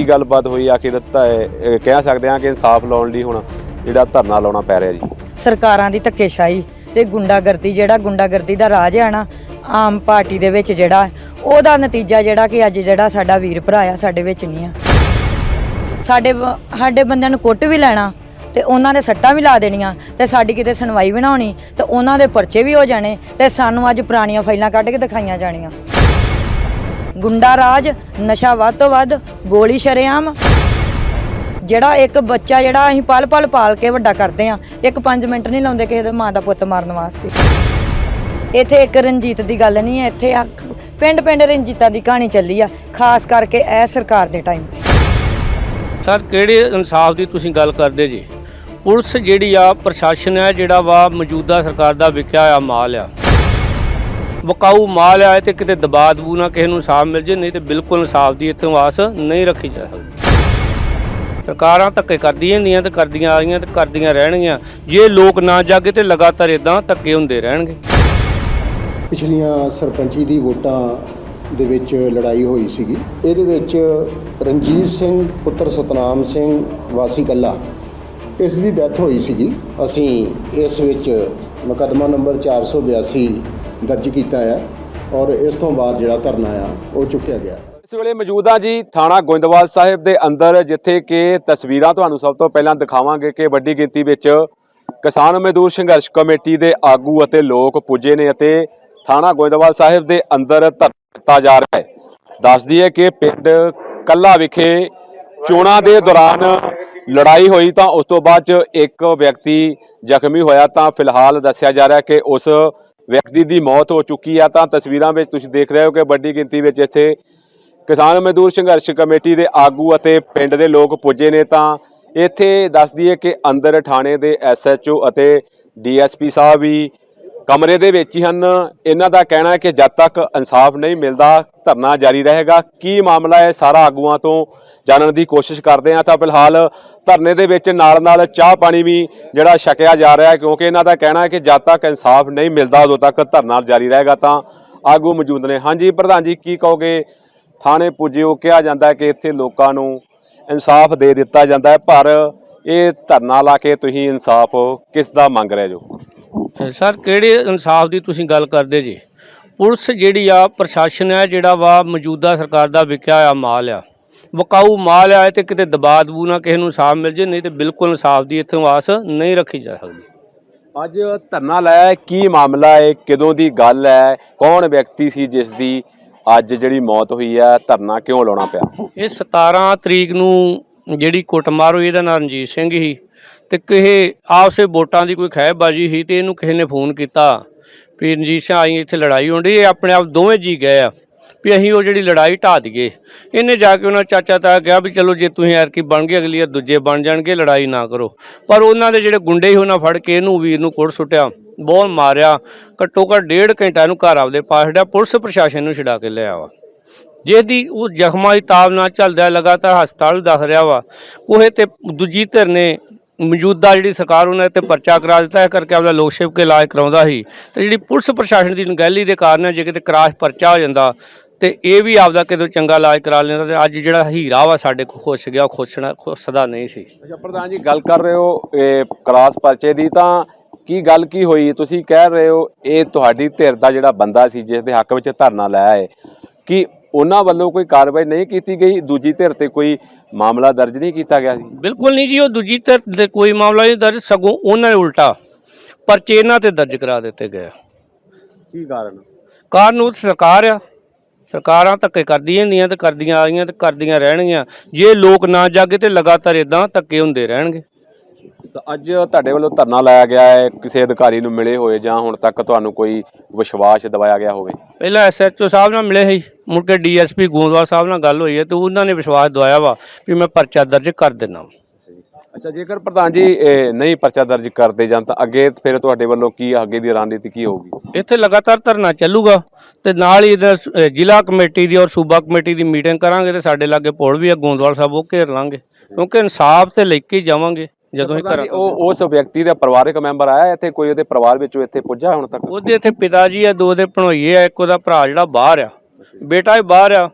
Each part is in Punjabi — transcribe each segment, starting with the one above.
ਕੀ ਗੱਲਬਾਤ ਹੋਈ ਆਖਿਰ ਤਾਂ ਕਹਿ ਸਕਦੇ ਹਾਂ ਕਿ ਇਨਸਾਫ ਲਾਉਣ ਲਈ ਹੁਣ ਜਿਹੜਾ ਧਰਨਾ ਲਾਉਣਾ ਪੈ ਰਿਹਾ ਜੀ। ਸਰਕਾਰਾਂ ਦੀ ਧੱਕੇਸ਼ਾਹੀ ਤੇ ਗੁੰਡਾਗਰਦੀ, ਜਿਹੜਾ ਗੁੰਡਾਗਰਦੀ ਦਾ ਰਾਜ ਹੈ ਨਾ, ਆਮ ਪਾਰਟੀ ਦੇ ਵਿੱਚ ਜਿਹੜਾ, ਉਹਦਾ ਨਤੀਜਾ ਜਿਹੜਾ ਕਿ ਅੱਜ ਜਿਹੜਾ ਸਾਡਾ ਵੀਰ ਭਰਾ ਆ, ਸਾਡੇ ਵਿੱਚ ਨਹੀਂ ਆ। ਸਾਡੇ ਸਾਡੇ ਬੰਦਿਆਂ ਨੂੰ ਕੁੱਟ ਵੀ ਲੈਣਾ ਤੇ ਉਹਨਾਂ ਦੇ ਸੱਟਾਂ ਵੀ ਲਾ ਦੇਣੀਆਂ ਤੇ ਸਾਡੀ ਕਿਤੇ ਸੁਣਵਾਈ ਵੀ ਨਾ ਹੋਣੀ ਤੇ ਉਹਨਾਂ ਦੇ ਪਰਚੇ ਵੀ ਹੋ ਜਾਣੇ ਤੇ ਸਾਨੂੰ ਅੱਜ ਪੁਰਾਣੀਆਂ ਫਾਈਲਾਂ ਕੱਢ ਕੇ ਦਿਖਾਈਆਂ ਜਾਣੀਆਂ। ਗੁੰਡਾ ਰਾਜ, ਨਸ਼ਾ ਵੱਧ ਤੋਂ ਵੱਧ, ਗੋਲੀ ਸ਼ਰੇਆਮ। ਜਿਹੜਾ ਇੱਕ ਬੱਚਾ ਜਿਹੜਾ ਅਸੀਂ ਪਲ ਪਲ ਪਾਲ ਕੇ ਵੱਡਾ ਕਰਦੇ ਆ ਇੱਕ 5 ਮਿੰਟ ਨਹੀਂ ਲਾਉਂਦੇ ਕਿਸੇ ਦੇ ਮਾਂ ਦਾ ਪੁੱਤ ਮਾਰਨ ਵਾਸਤੇ। ਇੱਥੇ ਇੱਕ ਰਣਜੀਤ ਦੀ ਗੱਲ ਨਹੀਂ ਹੈ, ਇੱਥੇ ਆ ਪਿੰਡ ਪਿੰਡ ਰਣਜੀਤਾਂ ਦੀ ਕਹਾਣੀ ਚੱਲੀ ਆ, ਖਾਸ ਕਰਕੇ ਇਹ ਸਰਕਾਰ ਦੇ ਟਾਈਮ ਤੇ। ਸਰ, ਕਿਹੜੇ ਇਨਸਾਫ ਦੀ ਤੁਸੀਂ ਗੱਲ ਕਰਦੇ ਜੀ? ਪੁਲਿਸ ਜਿਹੜੀ ਆ, ਪ੍ਰਸ਼ਾਸਨ ਹੈ ਜਿਹੜਾ ਵਾ, ਮੌਜੂਦਾ ਸਰਕਾਰ ਦਾ ਵਿਕਿਆ ਹੋਇਆ ਮਾਲ ਆ। ਵਕਾਊ ਮਾਲ ਆਏ ਇਹ ਤੇ ਕਿਤੇ ਦਬਾ ਦਬੂ ਨਾ ਕਿਸੇ ਨੂੰ ਇਨਸਾਫ ਮਿਲ ਜੇ, ਨਹੀਂ ਤੇ ਬਿਲਕੁਲ ਇਨਸਾਫ ਦੀ ਇੱਥੋਂ ਆਸ ਨਹੀਂ ਰੱਖੀ ਜਾ ਸਕਦੀ। ਸਰਕਾਰਾਂ ਧੱਕੇ ਕਰਦੀਆਂ ਹੁੰਦੀਆਂ ਤੇ ਕਰਦੀਆਂ ਆ ਰਹੀਆਂ ਤੇ ਕਰਦੀਆਂ ਰਹਿਣਗੀਆਂ। ਜੇ ਲੋਕ ਨਾ ਜਾਗੇ ਤੇ ਲਗਾਤਾਰ ਇਦਾਂ ਧੱਕੇ ਹੁੰਦੇ ਰਹਿਣਗੇ। ਪਿਛਲੀਆਂ ਸਰਪੰਚੀ ਦੀ ਵੋਟਾਂ ਦੇ ਵਿੱਚ ਲੜਾਈ ਹੋਈ ਸੀਗੀ। ਇਹਦੇ ਵਿੱਚ ਰਣਜੀਤ ਸਿੰਘ, ਪੁੱਤਰ ਸਤਨਾਮ ਸਿੰਘ, ਵਾਸੀ ਕੱਲਾ ਇਸ ਦੀ ਡੈਥ ਹੋਈ ਸੀਗੀ। ਅਸੀਂ ਇਸ ਵਿੱਚ ਮੁਕੱਦਮਾ ਨੰਬਰ 482 ਦਰਜ ਕੀਤਾ ਹੈ ਔਰ ਇਸ ਤੋਂ ਬਾਅਦ ਜਿਹੜਾ ਧਰਨਾ ਆ, ਉਹ ਚੁੱਕਿਆ ਗਿਆ। ਇਸ ਵੇਲੇ ਮੌਜੂਦ ਹਾਂ ਜੀ ਥਾਣਾ ਗੋਇੰਦਵਾਲ ਸਾਹਿਬ ਦੇ ਅੰਦਰ, ਜਿੱਥੇ ਕਿ ਤਸਵੀਰਾਂ ਤੁਹਾਨੂੰ ਸਭ ਤੋਂ ਪਹਿਲਾਂ ਦਿਖਾਵਾਂਗੇ ਕਿ ਵੱਡੀ ਗਿਣਤੀ ਵਿੱਚ ਕਿਸਾਨ ਮਜ਼ਦੂਰ ਸੰਘਰਸ਼ ਕਮੇਟੀ ਦੇ ਆਗੂ ਅਤੇ ਲੋਕ ਪੁੱਜੇ ਨੇ ਅਤੇ ਥਾਣਾ ਗੋਇੰਦਵਾਲ ਸਾਹਿਬ ਦੇ ਅੰਦਰ ਧਰਨਾ ਦਿੱਤਾ ਜਾ ਰਿਹਾ ਹੈ। ਦੱਸ ਦਈਏ ਕਿ ਪਿੰਡ ਕੱਲਾ ਵਿਖੇ ਚੋਣਾਂ ਦੇ ਦੌਰਾਨ ਲੜਾਈ ਹੋਈ ਤਾਂ ਉਸ ਤੋਂ ਬਾਅਦ ਚ ਇੱਕ ਵਿਅਕਤੀ ਜ਼ਖਮੀ ਹੋਇਆ ਤਾਂ ਫਿਲਹਾਲ ਦੱਸਿਆ ਜਾ ਰਿਹਾ ਕਿ ਉਸ ਵਿਅਕਤੀ ਦੀ ਮੌਤ ਹੋ ਚੁੱਕੀ ਆ, ਤਾਂ ਤਸਵੀਰਾਂ ਵਿੱਚ ਤੁਸੀਂ ਦੇਖ ਰਹੇ ਹੋ ਕਿ ਵੱਡੀ ਗਿਣਤੀ ਵਿੱਚ ਇੱਥੇ ਕਿਸਾਨ ਮਜ਼ਦੂਰ ਸੰਘਰਸ਼ ਕਮੇਟੀ ਦੇ ਆਗੂ ਅਤੇ ਪਿੰਡ ਦੇ ਲੋਕ ਪੁੱਜੇ ਨੇ। ਤਾਂ ਇੱਥੇ ਦੱਸ ਦਈਏ ਕਿ ਅੰਦਰ ਥਾਣੇ ਦੇ ਐਸਐਚਓ ਅਤੇ ਡੀਐਸਪੀ ਸਾਹਿਬ ਵੀ ਕਮਰੇ ਦੇ ਵਿੱਚ ਹੀ ਹਨ। ਇਹਨਾਂ ਦਾ ਕਹਿਣਾ ਹੈ ਕਿ ਜਦ ਤੱਕ ਇਨਸਾਫ ਨਹੀਂ ਮਿਲਦਾ, ਧਰਨਾ ਜਾਰੀ ਰਹੇਗਾ। ਕੀ ਮਾਮਲਾ ਹੈ? ਸਾਰਾ ਆਗੂਆਂ ਤੋਂ ਜਾਣਨ ਦੀ ਕੋਸ਼ਿਸ਼ ਕਰਦੇ ਹਾਂ। ਤਾਂ ਫਿਲਹਾਲ ਧਰਨੇ ਦੇ ਵਿੱਚ ਨਾਲ ਨਾਲ ਚਾਹ ਪਾਣੀ ਵੀ ਜਿਹੜਾ ਛਕਿਆ ਜਾ ਰਿਹਾ ਹੈ, ਕਿਉਂਕਿ ਇਹਨਾਂ ਦਾ ਕਹਿਣਾ ਹੈ ਕਿ ਜਦ ਤੱਕ ਇਨਸਾਫ ਨਹੀਂ ਮਿਲਦਾ, ਉਦੋਂ ਤੱਕ ਧਰਨਾ ਜਾਰੀ ਰਹੇਗਾ। ਤਾਂ ਆਗੂ ਮੌਜੂਦ ਨੇ। ਹਾਂਜੀ, ਪ੍ਰਧਾਨ ਜੀ, ਕੀ ਕਹੋਗੇ? ਥਾਣੇ ਪੁੱਜਿਓ ਕਿਹਾ ਜਾਂਦਾ ਕਿ ਇੱਥੇ ਲੋਕਾਂ ਨੂੰ ਇਨਸਾਫ ਦੇ ਦਿੱਤਾ ਜਾਂਦਾ ਹੈ, ਪਰ ਇਹ ਧਰਨਾ ਲਾ ਕੇ ਤੁਸੀਂ ਇਨਸਾਫ ਕਿਸ ਦਾ ਮੰਗ ਰਹੇ ਜੋ ਸਰ ਕਿਹੜੇ ਇਨਸਾਫ ਦੀ ਤੁਸੀਂ ਗੱਲ ਕਰਦੇ ਜੀ? ਪੁਲਿਸ ਜਿਹੜੀ ਆ ਪ੍ਰਸ਼ਾਸਨ ਹੈ ਜਿਹੜਾ ਵਾ ਮੌਜੂਦਾ ਸਰਕਾਰ ਦਾ ਵਿਕਿਆ ਆ ਮਾਲ ਆ। ਵਕਾਊ ਮਾਲ ਆ ਤੇ ਕਿਤੇ ਦਬਾ ਦਬੂ ਨਾ ਕਿਸੇ ਨੂੰ ਇਨਸਾਫ ਮਿਲ ਜੇ ਨਹੀਂ ਤੇ ਬਿਲਕੁਲ ਇਨਸਾਫ ਦੀ ਇੱਥੋਂ ਆਸ ਨਹੀਂ ਰੱਖੀ ਜਾ ਸਕਦੀ। ਅੱਜ ਧਰਨਾ ਲਾਇਆ ਹੈ, ਕੀ ਮਾਮਲਾ ਹੈ ਕਦੋਂ ਦੀ ਗੱਲ ਹੈ ਕੌਣ ਵਿਅਕਤੀ ਸੀ ਜਿਸ ਦੀ ਅੱਜ ਜਿਹੜੀ ਮੌਤ ਹੋਈ ਹੈ ਧਰਨਾ ਕਿਉਂ ਲਾਉਣਾ ਪਿਆ? ਇਹ 17 ਤਰੀਕ ਨੂੰ ਜਿਹੜੀ ਕੁੱਟਮਾਰ ਹੋਈ ਇਹਦਾ ਨਾਂ ਰਣਜੀਤ ਸਿੰਘ ਸੀ ਤੇ ਕਿਸੇ ਆਪਸੇ ਵੋਟਾਂ ਦੀ ਕੋਈ ਖਹਿਬਾਜੀ ਸੀ ਤੇ ਇਹਨੂੰ ਕਿਸੇ ਨੇ ਫੋਨ ਕੀਤਾ ਵੀ ਰਣਜੀਤ ਸਿੰਘ, ਆਈ ਇੱਥੇ ਲੜਾਈ ਹੁੰਦੀ ਇਹ ਆਪਣੇ ਆਪ ਦੋਵੇਂ ਜੀ ਗਏ ਆ ਵੀ ਅਸੀਂ ਉਹ ਜਿਹੜੀ ਲੜਾਈ ਢਾ ਦਈਏ। ਇਹਨੇ ਜਾ ਕੇ ਉਹਨਾਂ ਚਾਚਾ ਤਾਇਆ ਕਿਹਾ ਵੀ ਚਲੋ ਜੇ ਤੁਸੀਂ ਐਰਕੀ ਬਣ ਗਏ, ਅਗਲੀ ਵਾਰ ਦੂਜੇ ਬਣ ਜਾਣਗੇ, ਲੜਾਈ ਨਾ ਕਰੋ। ਪਰ ਉਹਨਾਂ ਦੇ ਜਿਹੜੇ ਗੁੰਡੇ ਸੀ, ਉਹਨਾਂ ਫੜ ਕੇ ਇਹਨੂੰ ਵੀਰ ਨੂੰ ਕੁੱਟ ਸੁੱਟਿਆ ਬਹੁਤ ਮਾਰਿਆ, ਘੱਟੋ ਘੱਟ ਡੇਢ ਘੰਟਾ ਇਹਨੂੰ ਘਰ ਆਪਦੇ ਪਾਸ ਛੱਡਿਆ, ਪੁਲਿਸ ਪ੍ਰਸ਼ਾਸਨ ਨੂੰ ਛਡਾ ਕੇ ਲਿਆ ਵਾ ਜਿਹਦੀ ਉਹ ਜ਼ਖਮਾਂ ਦੀ ਤਾਬ ਨਾਲ ਚੱਲਦਾ, ਲਗਾਤਾਰ ਹਸਪਤਾਲ ਦੱਸ ਰਿਹਾ ਵਾ ਕੋਹੇ ਤੇ ਦੂਜੀ ਧਿਰ ਨੇ ਮੌਜੂਦਾ ਜਿਹੜੀ ਸਰਕਾਰ ਉਹਨਾਂ ਤੇ ਪਰਚਾ ਕਰਾ ਦਿੱਤਾ ਹੈ ਕਰਕੇ ਆਪਦਾ ਲੋਕ ਸੇਵਕ ਕੇ ਇਲਾਜ ਕਰਾਉਂਦਾ ਸੀ। ਤੇ ਜਿਹੜੀ ਪੁਲਿਸ ਪ੍ਰਸ਼ਾਸਨ ਦੀ ਨਗਹਿਲੀ ਦੇ ਕਾਰਨ ਜੇ ਕਿਤੇ ਕਰਾਸ਼ ਪਰਚਾ ਹੋ ਜਾਂਦਾ, ਤੇ ਇਹ ਵੀ ਆਪਦਾ ਕਿਤੇ ਚੰਗਾ ਇਲਾਜ ਕਰਾ ਲੈਂਦਾ ਤੇ ਅੱਜ ਜਿਹੜਾ ਹੀਰਾ ਵਾ ਸਾਡੇ ਕੋਲ ਖੁੱਸ ਗਿਆ, ਉਹ ਖੁੱਸਣਾ ਖੁੱਸਦਾ ਨਹੀਂ ਸੀ। ਅੱਛਾ, ਪ੍ਰਧਾਨ ਜੀ, ਗੱਲ ਕਰ ਰਹੇ ਹੋ, ਇਹ ਕਲਾਸ ਪਰਚੇ ਦੀ ਤਾਂ ਕੀ ਗੱਲ ਕੀ ਹੋਈ? ਤੁਸੀਂ ਕਹਿ ਰਹੇ ਹੋ, ਇਹ ਤੁਹਾਡੀ ਧਿਰ ਦਾ ਜਿਹੜਾ ਬੰਦਾ ਸੀ, ਜਿਸ ਦੇ ਹੱਕ ਵਿੱਚ ਧਰਨਾ ਲਾਇਆ ਹੈ, ਕਿ ਉਹਨਾਂ ਵੱਲੋਂ ਕੋਈ ਕਾਰਵਾਈ ਨਹੀਂ ਕੀਤੀ ਗਈ ਦੂਜੀ ਧਿਰ ਤੇ ਕੋਈ ਮਾਮਲਾ ਦਰਜ ਨਹੀਂ ਕੀਤਾ ਗਿਆ ਸੀ ਬਿਲਕੁਲ ਨਹੀਂ ਜੀ ਉਹ ਦੂਜੀ ਧਿਰ ਤੇ ਕੋਈ ਮਾਮਲਾ ਨਹੀਂ ਦਰਜ ਸਗੋਂ ਉਹਨਾਂ ਨੇ ਉਲਟਾ ਪਰਚੇ ਇਹਨਾਂ ਤੇ ਦਰਜ ਕਰਾ ਦਿੱਤੇ ਗਏ ਕੀ ਕਾਰਨ? ਕਾਰਨ ਉਹ ਸਰਕਾਰ ਆ। ਸਰਕਾਰਾਂ ਧੱਕੇ ਕਰਦੀਆਂ ਹੁੰਦੀਆਂ ਤੇ ਕਰਦੀਆਂ ਆ ਰਹੀਆਂ ਤੇ ਕਰਦੀਆਂ ਰਹਿਣਗੀਆਂ। ਜੇ ਲੋਕ ਨਾ ਜਾਗੇ ਤੇ ਲਗਾਤਾਰ ਇਦਾਂ ਧੱਕੇ ਹੁੰਦੇ ਰਹਿਣਗੇ। ਤਾਂ ਅੱਜ ਤੁਹਾਡੇ ਵੱਲੋਂ ਧਰਨਾ ਲਾਇਆ ਗਿਆ ਹੈ ਕਿਸੇ ਅਧਿਕਾਰੀ ਨੂੰ ਮਿਲੇ ਹੋਏ ਜਾਂ ਹੁਣ ਤੱਕ ਤੁਹਾਨੂੰ ਕੋਈ ਵਿਸ਼ਵਾਸ ਦਿਵਾਇਆ ਗਿਆ ਹੋਵੇ? ਪਹਿਲਾਂ ਐਸਐਚਓ ਸਾਹਿਬ ਨਾਲ ਮਿਲੇ ਸੀ। ਮੁੜ ਕੇ ਡੀਐਸਪੀ ਗੋਂਦਵਾਲ ਸਾਹਿਬ ਨਾਲ ਗੱਲ ਹੋਈ ਹੈ ਤੇ ਉਹਨਾਂ ਨੇ ਵਿਸ਼ਵਾਸ ਦਵਾਇਆ ਵਾ ਵੀ ਮੈਂ ਪਰਚਾ ਦਰਜ ਕਰ ਦਿੰਦਾ ਅੱਛਾ ਜੇਕਰ ਪ੍ਰਧਾਨ ਜੀ ਇਹ ਨਹੀਂ ਪਰਚਾ ਦਰਜ ਕਰਦੇ ਜਾਂ ਤਾਂ ਅੱਗੇ ਫਿਰ ਤੁਹਾਡੇ ਵੱਲੋਂ ਕੀ ਅੱਗੇ ਦੀ ਰਣਨੀਤੀ ਕੀ ਹੋਊਗੀ? ਇੱਥੇ ਲਗਾਤਾਰ ਧਰਨਾ ਚੱਲੂਗਾ ਤੇ ਨਾਲ ਹੀ ਅਹ ਜ਼ਿਲ੍ਹਾ ਕਮੇਟੀ ਦੀ ਔਰ ਸੂਬਾ ਕਮੇਟੀ ਦੀ ਮੀਟਿੰਗ ਕਰਾਂਗੇ ਤੇ ਸਾਡੇ ਲਾਗੇ ਪੁਲ ਵੀ ਆ ਗੋਂਦਵਾਲ ਸਾਹਿਬ ਉਹ ਘੇਰ ਲਾਂਗੇ ਕਿਉਂਕਿ ਇਨਸਾਫ ਤੇ ਲੈ ਕੇ ਜਾਵਾਂਗੇ ਜਦੋਂ ਹੀ ਪ੍ਰਧਾਨ ਜੀ, ਘਰਾਂ ਉਹ ਉਸ ਵਿਅਕਤੀ ਦਾ ਪਰਿਵਾਰਕ ਮੈਂਬਰ ਆਇਆ ਇੱਥੇ ਕੋਈ ਉਹਦੇ ਪਰਿਵਾਰ ਵਿੱਚੋਂ ਇੱਥੇ ਪੁੱਜਾ ਹੁਣ ਤੱਕ? ਉਹਦੇ ਇੱਥੇ ਪਿਤਾ ਜੀ ਆ ਦੋ ਦੇ ਭਣੋਈਏ ਆ ਇੱਕ ਉਹਦਾ ਭਰਾ ਜਿਹੜਾ ਬਾਹਰ ਆ। ਬੇਟਾ ਵੀ ਬਾਹਰ ਆ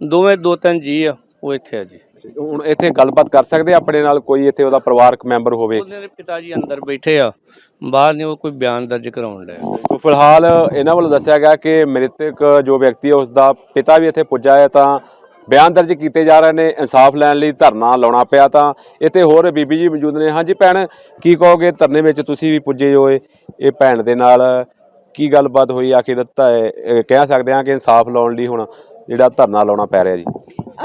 ਦੋਵੇਂ ਦੋ ਤਿੰਨ ਜੀ ਆ ਉਹ ਇੱਥੇ ਆ ਜੀ। ਹੁਣ ਇੱਥੇ ਗੱਲਬਾਤ ਕਰ ਸਕਦੇ ਆ ਆਪਣੇ ਨਾਲ ਕੋਈ ਇੱਥੇ ਉਹਦਾ ਪਰਿਵਾਰਕ ਮੈਂਬਰ ਹੋਵੇ? ਉਹਦੇ ਦੇ ਪਿਤਾ ਜੀ ਅੰਦਰ ਬੈਠੇ ਆ ਬਾਹਰ ਨੇ ਉਹ ਕੋਈ ਬਿਆਨ ਦਰਜ ਕਰਾਉਣ ਡਿਆ। ਸੋ ਫਿਲਹਾਲ ਇਹਨਾਂ ਵੱਲੋਂ ਦੱਸਿਆ ਗਿਆ ਕਿ ਮ੍ਰਿਤਕ ਜੋ ਵਿਅਕਤੀ ਹੈ ਉਸ ਦਾ ਪਿਤਾ ਵੀ ਇੱਥੇ ਪੁੱਜਾ ਹੈ ਤਾਂ ਬਿਆਨ ਦਰਜ ਕੀਤੇ ਜਾ ਰਹੇ ਨੇ ਇਨਸਾਫ ਲੈਣ ਲਈ ਧਰਨਾ ਲਾਉਣਾ ਪਿਆ ਤਾਂ ਇੱਥੇ ਹੋਰ ਬੀਬੀ ਜੀ ਮੌਜੂਦ ਨੇ। ਹਾਂਜੀ ਭੈਣ ਕੀ ਕਹੋਗੇ ਧਰਨੇ ਵਿੱਚ ਤੁਸੀਂ ਵੀ ਪੁੱਜੇ ਹੋਏ ਇਹ ਭੈਣ ਦੇ ਨਾਲ ਕੀ ਗੱਲਬਾਤ ਹੋਈ? ਆਖਿਰ ਤਾਂ ਕਹਿ ਸਕਦੇ ਹਾਂ ਕਿ ਇਨਸਾਫ ਲਾਉਣ ਲਈ ਹੁਣ ਜਿਹੜਾ ਧਰਨਾ ਲਾਉਣਾ ਪੈ ਰਿਹਾ ਜੀ।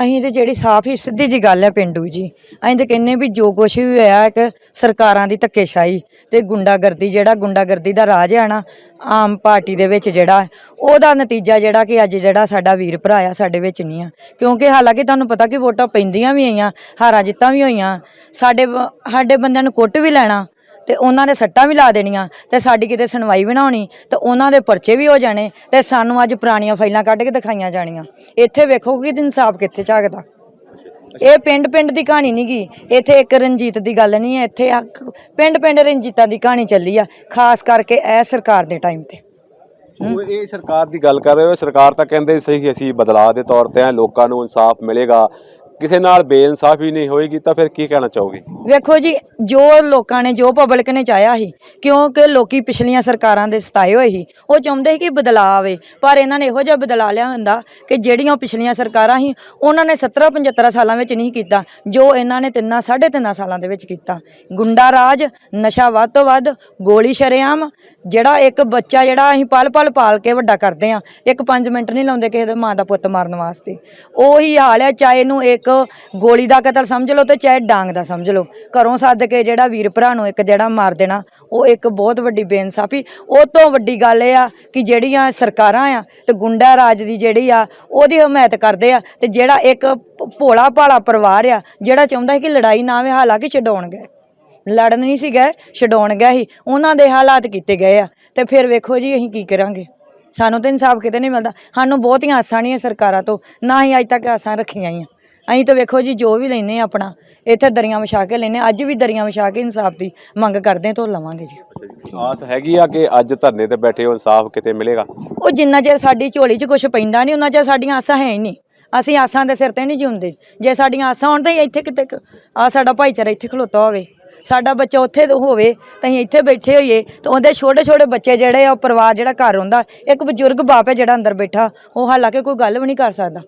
ਅਸੀਂ ਤੇ ਜਿਹੜੀ ਸਾਫ਼ ਹੀ ਸਿੱਧੀ ਜੀ ਗੱਲ ਹੈ ਪਿੰਡੂ ਜੀ। ਅਸੀਂ ਤੇ ਕਹਿੰਨੇ ਵੀ ਜੋ ਕੁਛ ਵੀ ਹੋਇਆ ਇੱਕ ਸਰਕਾਰਾਂ ਦੀ ਧੱਕੇਸ਼ਾਹੀ ਤੇ ਗੁੰਡਾਗਰਦੀ, ਜਿਹੜਾ ਗੁੰਡਾਗਰਦੀ ਦਾ ਰਾਜ ਹੈ ਨਾ, ਆਮ ਪਾਰਟੀ ਦੇ ਵਿੱਚ ਜਿਹੜਾ, ਉਹਦਾ ਨਤੀਜਾ ਜਿਹੜਾ ਕਿ ਅੱਜ ਜਿਹੜਾ ਸਾਡਾ ਵੀਰ ਭਰਾ ਆ, ਸਾਡੇ ਵਿੱਚ ਨਹੀਂ ਆ। ਕਿਉਂਕਿ ਹਾਲਾਂਕਿ ਤੁਹਾਨੂੰ ਪਤਾ ਕਿ ਵੋਟਾਂ ਪੈਂਦੀਆਂ ਵੀ ਆਈਆਂ, ਹਾਰਾਂ ਜਿੱਤਾਂ ਵੀ ਹੋਈਆਂ। ਸਾਡੇ ਬ- ਸਾਡੇ ਬੰਦਿਆਂ ਨੂੰ ਕੁੱਟ ਵੀ ਲੈਣਾ ਤੇ ਉਹਨਾਂ ਨੇ ਸੱਟਾਂ ਵੀ ਲਾ ਦੇਣੀਆਂ ਤੇ ਸਾਡੀ ਕਿਤੇ ਸੁਣਵਾਈ ਵੀ ਨਾ ਹੋਣੀ ਤੇ ਉਹਨਾਂ ਦੇ ਪਰਚੇ ਵੀ ਹੋ ਜਾਣੇ ਤੇ ਸਾਨੂੰ ਅੱਜ ਪੁਰਾਣੀਆਂ ਫਾਈਲਾਂ ਕੱਢ ਕੇ ਦਿਖਾਈਆਂ ਜਾਣੀਆਂ। ਇੱਥੇ ਵੇਖੋ ਕਿ ਇਨਸਾਫ ਕਿੱਥੇ ਝਾਕਦਾ ਇਹ ਪਿੰਡ ਪਿੰਡ ਦੀ ਕਹਾਣੀ ਨਹੀਂ ਗੀ। ਇੱਥੇ ਇੱਕ ਰਣਜੀਤ ਦੀ ਗੱਲ ਨਹੀਂ ਹੈ, ਇੱਥੇ ਪਿੰਡ ਪਿੰਡ ਰਣਜੀਤਾਂ ਦੀ ਕਹਾਣੀ ਚੱਲੀ ਆ, ਖਾਸ ਕਰਕੇ ਇਹ ਸਰਕਾਰ ਦੇ ਟਾਈਮ ਤੇ। ਉਹ ਇਹ ਸਰਕਾਰ ਦੀ ਗੱਲ ਕਰ ਰਹੇ ਹੋ, ਸਰਕਾਰ ਤਾਂ ਕਹਿੰਦੇ ਸਹੀ ਅਸੀਂ ਬਦਲਾਅ ਦੇ ਤੌਰ ਤੇ ਆ, ਲੋਕਾਂ ਨੂੰ ਇਨਸਾਫ ਮਿਲੇਗਾ। ਕਿਸੇ ਨਾਲ ਬੇਇਨਸਾਫੀ ਨਹੀਂ ਹੋਏਗੀ ਤਾਂ ਫਿਰ ਕੀ ਕਹਿਣਾ ਚਾਹੋਗੇ? ਵੇਖੋ ਜੀ, ਜੋ ਲੋਕਾਂ ਨੇ, ਜੋ ਪਬਲਿਕ ਨੇ ਚਾਹਿਆ ਸੀ, ਕਿਉਂਕਿ ਲੋਕੀ ਪਿਛਲੀਆਂ ਸਰਕਾਰਾਂ ਦੇ ਸਤਾਏ ਹੋਏ ਸੀ, ਉਹ ਚਾਹੁੰਦੇ ਸੀ ਕਿ ਬਦਲਾਅ ਆਵੇ, ਪਰ ਇਹਨਾਂ ਨੇ ਇਹੋ ਜਿਹਾ ਬਦਲਾਅ ਲਿਆ ਹੁੰਦਾ ਕਿ ਜਿਹੜੀਆਂ ਪਿਛਲੀਆਂ ਸਰਕਾਰਾਂ ਸੀ, ਉਹਨਾਂ ਨੇ 17 75 ਸਾਲਾਂ ਵਿੱਚ ਨਹੀਂ ਕੀਤਾ, ਜੋ ਇਹਨਾਂ ਨੇ ਤਿੰਨਾਂ, ਸਾਢੇ ਤਿੰਨਾਂ ਸਾਲਾਂ ਦੇ ਵਿੱਚ ਕੀਤਾ। ਗੁੰਡਾ ਰਾਜ, ਨਸ਼ਾ ਵੱਧ ਤੋਂ ਵੱਧ, ਗੋਲੀ ਸ਼ਰੇਆਮ, ਜਿਹੜਾ ਇੱਕ ਬੱਚਾ ਜਿਹੜਾ ਅਸੀਂ ਪਲ ਪਲ ਪਾਲ ਕੇ ਵੱਡਾ ਕਰਦੇ ਆ ਇੱਕ 5 ਮਿੰਟ ਨਹੀਂ ਲਾਉਂਦੇ ਕਿਸੇ ਦੇ ਮਾਂ ਦਾ ਪੁੱਤ ਮਾਰਨ ਵਾਸਤੇ। ਉਹੀ ਹਾਲ ਹੈ, ਚਾਹੇ ਨੂੰ ਇੱਕ ਇੱਕ ਗੋਲੀ ਦਾ ਕਤਲ ਸਮਝ ਲਓ ਤੇ ਚਾਹੇ ਡਾਂਗ ਦਾ ਸਮਝ ਲਓ। ਘਰੋਂ ਸੱਦ ਕੇ ਜਿਹੜਾ ਵੀਰ ਭਰਾ ਨੂੰ ਇੱਕ ਜਿਹੜਾ ਮਾਰ ਦੇਣਾ, ਉਹ ਇੱਕ ਬਹੁਤ ਵੱਡੀ ਬੇਇਨਸਾਫੀ। ਉਹ ਤੋਂ ਵੱਡੀ ਗੱਲ ਇਹ ਆ ਕਿ ਜਿਹੜੀਆਂ ਸਰਕਾਰਾਂ ਆ ਤੇ ਗੁੰਡਾ ਰਾਜ ਦੀ ਜਿਹੜੀ ਆ, ਉਹਦੀ ਹਮਾਇਤ ਕਰਦੇ ਆ ਤੇ ਜਿਹੜਾ ਇੱਕ ਭੋਲਾ ਭਾਲਾ ਪਰਿਵਾਰ ਆ, ਜਿਹੜਾ ਚਾਹੁੰਦਾ ਹੈ ਕਿ ਲੜਾਈ ਨਾ ਹੋਵੇ, ਹਾਲਾਂਕਿ ਛਡਾਉਣ ਗਏ। ਲੜਨ ਨਹੀਂ ਸੀ ਗਏ, ਛਡਾਉਣ ਗਏ ਸੀ। ਉਹਨਾਂ ਦੇ ਹਾਲਾਤ ਕੀਤੇ ਗਏ ਆ ਤੇ ਫਿਰ ਵੇਖੋ ਜੀ ਅਸੀਂ ਕੀ ਕਰਾਂਗੇ। ਸਾਨੂੰ ਤਾਂ ਇਨਸਾਫ ਕਿਤੇ ਨਹੀਂ ਮਿਲਦਾ। ਸਾਨੂੰ ਬਹੁਤੀਆਂ ਆਸਾਂ ਨਹੀਂ ਹੈ ਸਰਕਾਰਾਂ ਤੋਂ, ਨਾ ਹੀ ਅੱਜ ਤੱਕ ਆਸਾਂ ਰੱਖੀਆਂ ਹੀ ਆ ਅਸੀਂ ਤਾਂ ਵੇਖੋ ਜੀ ਜੋ ਵੀ ਲੈਨੇ ਆ ਆਪਣਾ ਇੱਥੇ ਦਰੀਆਂ ਵਿਛਾ ਕੇ ਲੈਨੇ ਅੱਜ ਵੀ ਦਰੀਆਂ ਵਿਛਾ ਕੇ ਇਨਸਾਫ ਦੀ ਮੰਗ ਕਰਦੇ ਤੋਂ ਲਵਾਂਗੇ ਜੀ। ਆਸ ਹੈਗੀ ਆ ਕਿ ਅੱਜ ਧਰਨੇ ਤੇ ਬੈਠੇ ਹੋ ਇਨਸਾਫ ਕਿਤੇ ਮਿਲੇਗਾ? ਉਹ ਜਿੰਨਾ ਚਿਰ ਸਾਡੀ ਝੋਲੀ 'ਚ ਕੁਝ ਪੈਂਦਾ ਨਹੀਂ ਉਹਨਾਂ ਚਿਰ ਸਾਡੀਆਂ ਆਸਾਂ ਹੈ ਹੀ ਨਹੀਂ। ਅਸੀਂ ਆਸਾਂ ਦੇ ਸਿਰ ਤੇ ਨਹੀਂ ਜਿਉਂਦੇ। ਜੇ ਸਾਡੀਆਂ ਆਸਾਂ ਹੋਣ ਤਾਂ ਅਸੀਂ ਇੱਥੇ ਕਿਤੇ ਆ ਸਾਡਾ ਭਾਈਚਾਰਾ ਇੱਥੇ ਖਲੋਤਾ ਹੋਵੇ। ਸਾਡਾ ਬੱਚਾ ਉੱਥੇ ਹੋਵੇ ਤਾਂ ਅਸੀਂ ਇੱਥੇ ਬੈਠੇ ਹੋਈਏ ਤਾਂ ਉਹਦੇ ਛੋਟੇ ਛੋਟੇ ਬੱਚੇ ਜਿਹੜੇ ਆ ਉਹ ਪਰਿਵਾਰ ਜਿਹੜਾ ਘਰ ਹੁੰਦਾ ਇੱਕ ਬਜ਼ੁਰਗ ਬਾਪ ਹੈ ਜਿਹੜਾ ਅੰਦਰ ਬੈਠਾ ਉਹ ਹਾਲਾਂਕਿ ਕੋਈ ਗੱਲ ਵੀ ਨਹੀਂ ਕਰ ਸਕਦਾ।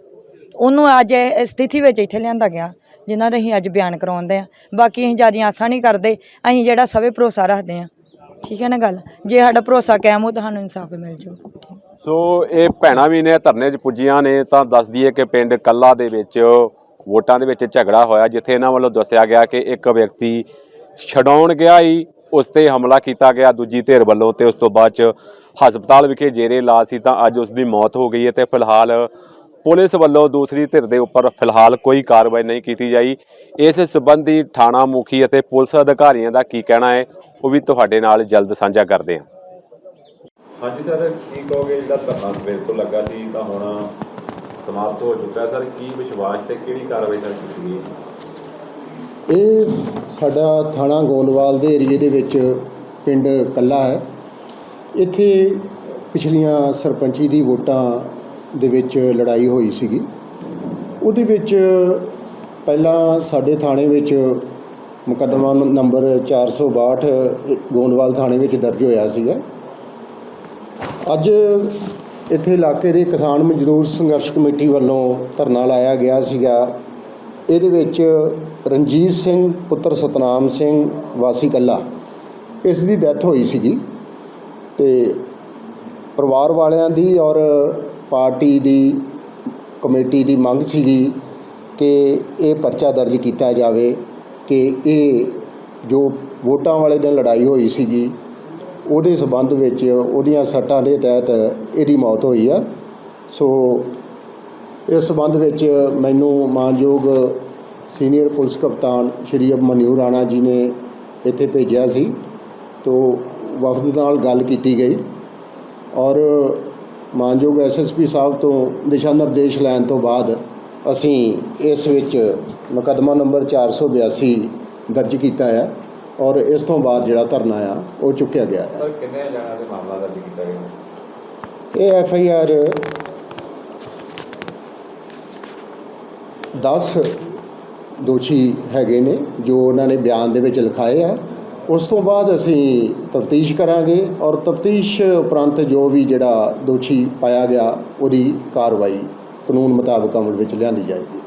ਉਹਨੂੰ ਅੱਜ ਇਸ ਸਥਿਤੀ ਵਿੱਚ ਇੱਥੇ ਲਿਆਂਦਾ ਗਿਆ, ਜਿਨ੍ਹਾਂ ਦੇ ਅਸੀਂ ਅੱਜ ਬਿਆਨ ਕਰਵਾਉਂਦੇ ਆ ਬਾਕੀ ਅਸੀਂ ਜ਼ਿਆਦਾ ਆਸਾਂ ਨਹੀਂ ਕਰਦੇ, ਅਸੀਂ ਜਿਹੜਾ ਸਵੇ ਭਰੋਸਾ ਰੱਖਦੇ ਆ ਠੀਕ ਹੈ ਨਾ ਗੱਲ? ਜੇ ਸਾਡਾ ਭਰੋਸਾ ਕਾਇਮ ਹੋ, ਤਾਂ ਸਾਨੂੰ ਇਨਸਾਫ ਮਿਲ ਜਾਊ ਸੋ ਇਹ ਭੈਣਾਂ ਵੀ ਨੇ, ਧਰਨੇ 'ਚ ਪੁੱਜੀਆਂ ਨੇ, ਤਾਂ ਦੱਸਦੀ ਹੈ ਕਿ ਪਿੰਡ ਕੱਲਾ ਦੇ ਵਿੱਚ ਵੋਟਾਂ ਦੇ ਵਿੱਚ ਝਗੜਾ ਹੋਇਆ, ਜਿੱਥੇ ਇਹਨਾਂ ਵੱਲੋਂ ਦੱਸਿਆ ਗਿਆ ਕਿ ਇੱਕ ਵਿਅਕਤੀ ਛਡਾਉਣ ਗਿਆ ਹੀ ਉਸ ਤੇ ਹਮਲਾ ਕੀਤਾ ਗਿਆ, ਦੂਜੀ ਧਿਰ ਵੱਲੋਂ ਤੇ ਉਸ ਤੋਂ ਬਾਅਦ 'ਚ ਹਸਪਤਾਲ ਵਿਖੇ ਜੇਰੇ ਇਲਾਜ ਸੀ, ਤਾਂ ਅੱਜ ਉਸ ਦੀ ਮੌਤ ਹੋ ਗਈ ਹੈ ਤੇ ਫਿਲਹਾਲ ਪੁਲਿਸ ਵੱਲੋਂ ਦੂਸਰੀ ਧਿਰ ਦੇ ਉੱਪਰ ਫਿਲਹਾਲ ਕੋਈ ਕਾਰਵਾਈ ਨਹੀਂ ਕੀਤੀ ਜਾਈ। ਇਸ ਸੰਬੰਧੀ ਥਾਣਾ ਮੁਖੀ ਅਤੇ ਪੁਲਿਸ ਅਧਿਕਾਰੀਆਂ ਦਾ ਕੀ ਕਹਿਣਾ ਹੈ ਉਹ ਵੀ ਤੁਹਾਡੇ ਨਾਲ ਜਲਦ ਸਾਂਝਾ ਕਰਦੇ ਹਾਂ। ਹਾਂਜੀ ਸਰ ਕੀ ਕਹੋਗੇ ਜਿਹੜਾ ਧਰਨਾ ਸਵੇਰ ਤੋਂ ਲੱਗਾ ਸੀ ਤਾਂ ਹੁਣ ਸਮਾਪਤ ਹੋ ਚੁੱਕਾ ਸਰ। ਕੀ ਵਿਸ਼ਵਾਸ ਤੇ ਕਿਹੜੀ ਕਾਰਵਾਈ ਸਰ ਕੀਤੀ ਗਈ ਇਹ ਸਾਡਾ ਥਾਣਾ ਗੋਂਦਵਾਲ ਦੇ ਏਰੀਏ ਦੇ ਵਿੱਚ ਪਿੰਡ ਕੱਲਾ ਹੈ। ਇੱਥੇ ਪਿਛਲੀਆਂ ਸਰਪੰਚੀ ਦੀ ਵੋਟਾਂ ਦੇ ਵਿੱਚ ਲੜਾਈ ਹੋਈ ਸੀਗੀ। ਉਹਦੇ ਵਿੱਚ ਪਹਿਲਾਂ ਸਾਡੇ ਥਾਣੇ ਵਿੱਚ ਮੁਕੱਦਮਾ ਨ- ਨੰਬਰ 462 ਇਹ ਗੋਂਦਵਾਲ ਥਾਣੇ ਵਿੱਚ ਦਰਜ ਹੋਇਆ ਸੀਗਾ। ਅੱਜ ਇੱਥੇ ਇਲਾਕੇ ਦੇ ਕਿਸਾਨ ਮਜ਼ਦੂਰ ਸੰਘਰਸ਼ ਕਮੇਟੀ ਵੱਲੋਂ ਧਰਨਾ ਲਾਇਆ ਗਿਆ ਸੀਗਾ। ਇਹਦੇ ਵਿੱਚ ਰਣਜੀਤ ਸਿੰਘ, ਪੁੱਤਰ ਸਤਨਾਮ ਸਿੰਘ, ਵਾਸੀ ਕੱਲਾ ਇਸ ਦੀ ਡੈਥ ਹੋਈ ਸੀਗੀ। ਤੇ ਪਰਿਵਾਰ ਵਾਲਿਆਂ ਦੀ ਔਰ ਪਾਰਟੀ ਦੀ ਕਮੇਟੀ ਦੀ ਮੰਗ ਸੀਗੀ ਕਿ ਇਹ ਪਰਚਾ ਦਰਜ ਕੀਤਾ ਜਾਵੇ ਕਿ ਇਹ ਜੋ ਵੋਟਾਂ ਵਾਲੇ ਦਿਨ ਲੜਾਈ ਹੋਈ ਸੀਗੀ, ਉਹਦੇ ਸਬੰਧ ਵਿੱਚ ਉਹਦੀਆਂ ਸੱਟਾਂ ਦੇ ਤਹਿਤ ਇਹਦੀ ਮੌਤ ਹੋਈ ਆ। ਸੋ ਇਸ ਸਬੰਧ ਵਿੱਚ ਮੈਨੂੰ ਮਾਨਯੋਗ ਸੀਨੀਅਰ ਪੁਲਿਸ ਕਪਤਾਨ ਸ਼੍ਰੀ ਅਮਨਿਊ ਰਾਣਾ ਜੀ ਨੇ ਇੱਥੇ ਭੇਜਿਆ ਸੀ। ਤੋ ਵਫਦ ਨਾਲ ਗੱਲ ਕੀਤੀ ਗਈ ਔਰ ਮਾਨਯੋਗ ਐਸਐਸਪੀ ਸਾਹਿਬ ਤੋਂ ਦਿਸ਼ਾ ਨਿਰਦੇਸ਼ ਲੈਣ ਤੋਂ ਬਾਅਦ ਅਸੀਂ ਇਸ ਵਿੱਚ ਮੁਕੱਦਮਾ ਨੰਬਰ 482 ਦਰਜ ਕੀਤਾ ਹੈ ਔਰ ਇਸ ਤੋਂ ਬਾਅਦ ਜਿਹੜਾ ਧਰਨਾ ਆ ਉਹ ਚੁੱਕਿਆ ਗਿਆ ਹੈ। ਸਰ ਕਿੰਨੇ ਜਣਾਂ ਦੇ ਮਾਮਲਾ ਦਰਜ ਕੀਤਾ ਗਿਆ? ਇਹ ਐਫ ਆਈ ਆਰ 10 ਦੋਸ਼ੀ ਹੈਗੇ ਨੇ ਜੋ ਉਹਨਾਂ ਨੇ ਬਿਆਨ ਦੇ ਵਿੱਚ ਲਿਖਾਏ ਆ। ਉਸ ਤੋਂ ਬਾਅਦ ਅਸੀਂ ਤਫਤੀਸ਼ ਕਰਾਂਗੇ ਔਰ ਤਫਤੀਸ਼ ਉਪਰੰਤ ਜੋ ਵੀ ਜਿਹੜਾ ਦੋਸ਼ੀ ਪਾਇਆ ਗਿਆ, ਉਹਦੀ ਕਾਰਵਾਈ ਕਾਨੂੰਨ ਮੁਤਾਬਕ ਅਮਲ ਵਿੱਚ ਲਿਆਂਦੀ ਜਾਏਗੀ।